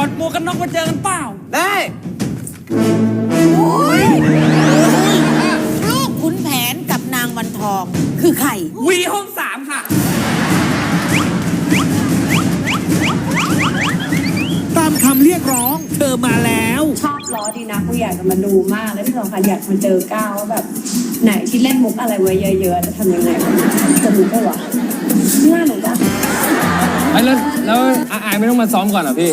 อดหมวกกันน็อกมาเจอกันเปล่า ได้ลูกขุนแผนกับนางวันทอง คือใคร วีห้องสามค่ะ ตามคำเรียกร้อง เธอมาแล้ว ชอบล้อดีนะกูอยากจะมาดูมาก และที่สำคัญอยากมาเจอก้าวว่าแบบ ไหนที่เล่นมุกอะไรไว้เยอะๆจะทำยังไงวะจะรู้ปะวะน่าหนูปะไอ้แล้วแล้วอาอายไม่ต้องมาซ้อมก่อนเหรอพี่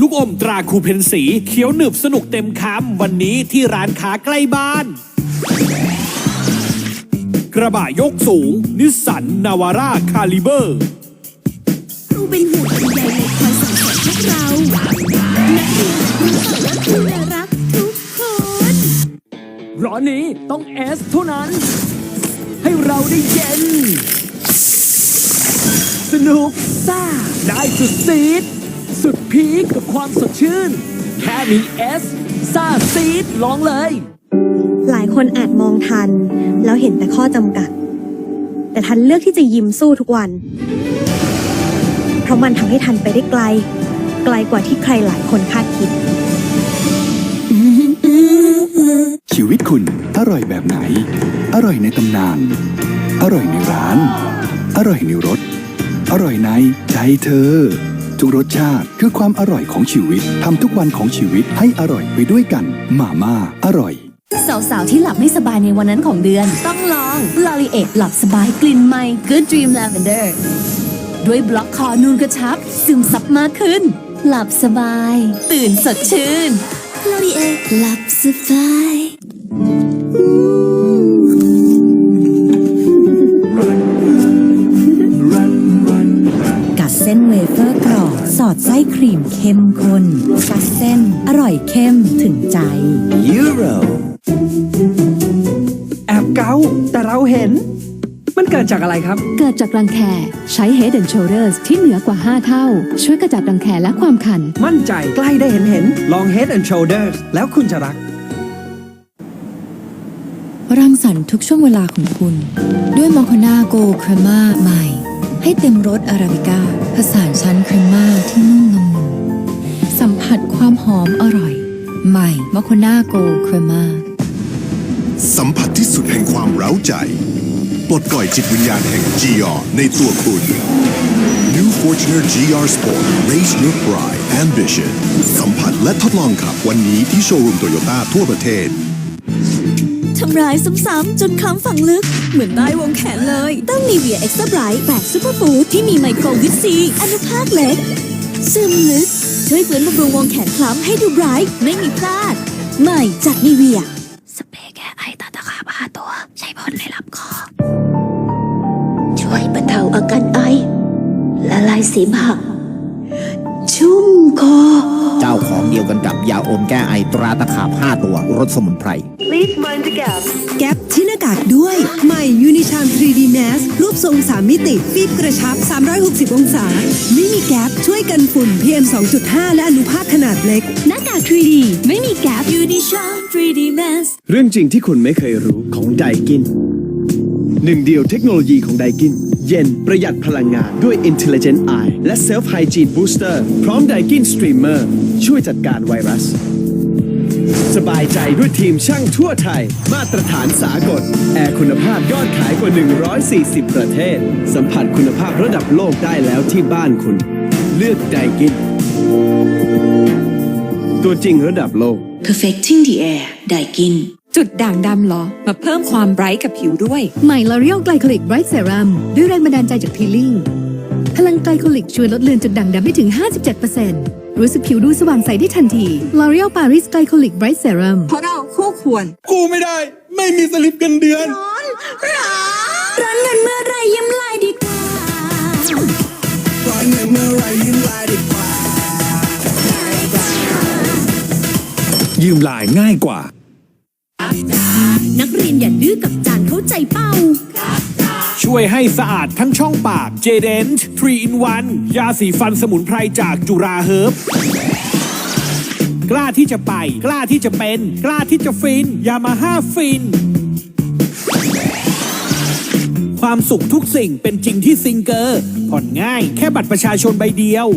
ลูกอมตราคูเพนสีเขียวหนึบสนุกเต็มคำวันนี้ที่ร้านค้าใกล้บ้าน กระบะยกสูง นิสสันนาวาร่าคาลิเบอร์รู้เป็นห่วงเป็นใยในคอยส่งเสริมพวกเรานักเรียนรู้สึกว่าคุณน่ารักทุกคนร้อนนี้ต้องเอสเท่านั้น ให้เราได้เย็น สนุกซ่าได้สุดซีด สุดพีคกับความสดชื่น แค่มีเอสซ่าซีดลองเลย หลายคนอาจมองทัน แล้วเห็นแต่ข้อจำกัด แต่ทันเลือกที่จะยิ้มสู้ทุกวัน เพราะมันทำให้ทันไปได้ไกล ไกลกว่าที่ใครหลายคนคาดคิด ชีวิตคุณอร่อยแบบไหน อร่อยในตำนาน อร่อยในร้าน อร่อยในรส อร่อยในใจเธอ ทุกรสชาติคือความอร่อยของชีวิตทำทุกวันของชีวิตให้อร่อยไปด้วยกัน มาม่าอร่อยสาวๆ ที่หลับไม่สบายในวันนั้นของเดือน ต้องลอง l o r i e หลับสบายกลิ่นใหม่ Good Dream Lavender ด้วยบล็อกคอนูนกระชับ ซึมซับมากขึ้น หลับสบาย ตื่นสดชื่น l o r i e หลับสบาย อร์กรอบสอดไส้ครีมเข้มข้นกัดเส้น อร่อยเข้มถึงใจยูโรแอบเกาแต่เราเห็น มันเกิดจากอะไรครับ เกิดจากรังแคใช้ Head and Shoulders ที่เหนือกว่า 5 เท่า ช่วยกระจัดรังแคและความคัน มั่นใจใกล้ได้เห็นเห็นลอง Head and Shoulders แล้วคุณจะรัก รังสรรค์ทุกช่วงเวลาของคุณ ด้วยมอคนาโกครม่าใหม่ ให้เต็มรสอาราบิก้าผสานชั้นครีม่าที่นุ่มละมุนสัมผัสความหอมอร่อย ใหม่มอคนาโกครีม่าสัมผัสที่สุดแห่งความเร้าใจปลดปล่อยจิตวิญญาณแห่ง GR ในตัวคุณ New Fortuner GR Sport Raise Your Pride Ambition สัมผัสและทดลองขับวันนี้ที่โชว์รูมโตโยต้าทั่วประเทศ ทำร้ายซ้ำๆจนคล้ำฝังลึก เหมือนได้วงแขนเลย ต้องนีเวียเอ็กซ์ตร้าไบรท์แบบซูเปอร์ฟู้ดที่มีไมโครวิตซีอนุภาคเล็ก ซึมลึก ช่วยฟื้นบำรุงวงแขนคล้ำให้ดูไบรท์ไม่มีพลาด ใหม่จากนีเวีย สเปรย์แก้ไอตาตะขาบห้าตัว ใช้พ่นในลำคอ ช่วยบรรเทาอาการไอละลายเสมห เจ้าของเดียวกันกับยาอมแก้ไอตราตะขาบ 5 ตัวรสสมุนไพรแก๊ปที่หน้ากากด้วยใหม่ยูนิชาม 3D Mask รูปทรง 3 มิติฟีบกระชับ 360 องศา ไม่มีแก๊ปช่วยกันฝุ่น PM 2.5 และอนุภาคขนาดเล็ก หน้ากาก 3D ไม่มีแกปยูนิชา 3D Mask เรื่องจริงที่คุณไม่เคยรู้ของไดกิน หนึ่งเดียวเทคโนโลยีของไดกิน เย็นประหยัดพลังงานด้วย Intelligent Eye และ Self Hygiene Booster พร้อมไดกิน Streamer ช่วยจัดการไวรัส สบายใจด้วยทีมช่างทั่วไทย มาตรฐานสากล แอร์คุณภาพยอดขายกว่า 140 ประเทศ สัมผัสคุณภาพระดับโลกได้แล้วที่บ้านคุณ เลือกไดกิน ตัวจริงระดับโลก Perfecting the Air ไดกิน จุดด่างดำเหรอ มาเพิ่มความไบรท์กับผิวด้วย ใหม่ L'Oreal Glycolic Bright Serum ด้วยแรงบันดาลใจจากพีลิ่งพลังไกลโคลิกช่วยลดเลือนจุดด่างดำได้ถึง 57%รู้สึกผิวดูสว่างใสได้ทันที L'Oreal Paris Glycolic Bright Serum เพราะเราคู่ควร กูไม่ได้ ไม่มีสลิปเงินเดือน ร้อนเงินเมื่อไรยิ้มลายดีกว่า ยืมลายง่ายกว่า นักเรียนอย่าดื้อกับจานเข้าใจเป้า ช่วยให้สะอาดทั้งช่องปาก j d e n t 3 in 1 ยาสีฟันสมุนไพรจากจุราเฮิร์บกล้าที่จะไป กล้าที่จะเป็น กล้าที่จะฟิน ยามาฮ่าฟิน ความสุขทุกสิ่งเป็นจริงที่ซิงเกอร์ ผ่อนง่ายแค่บัตรประชาชนใบเดียว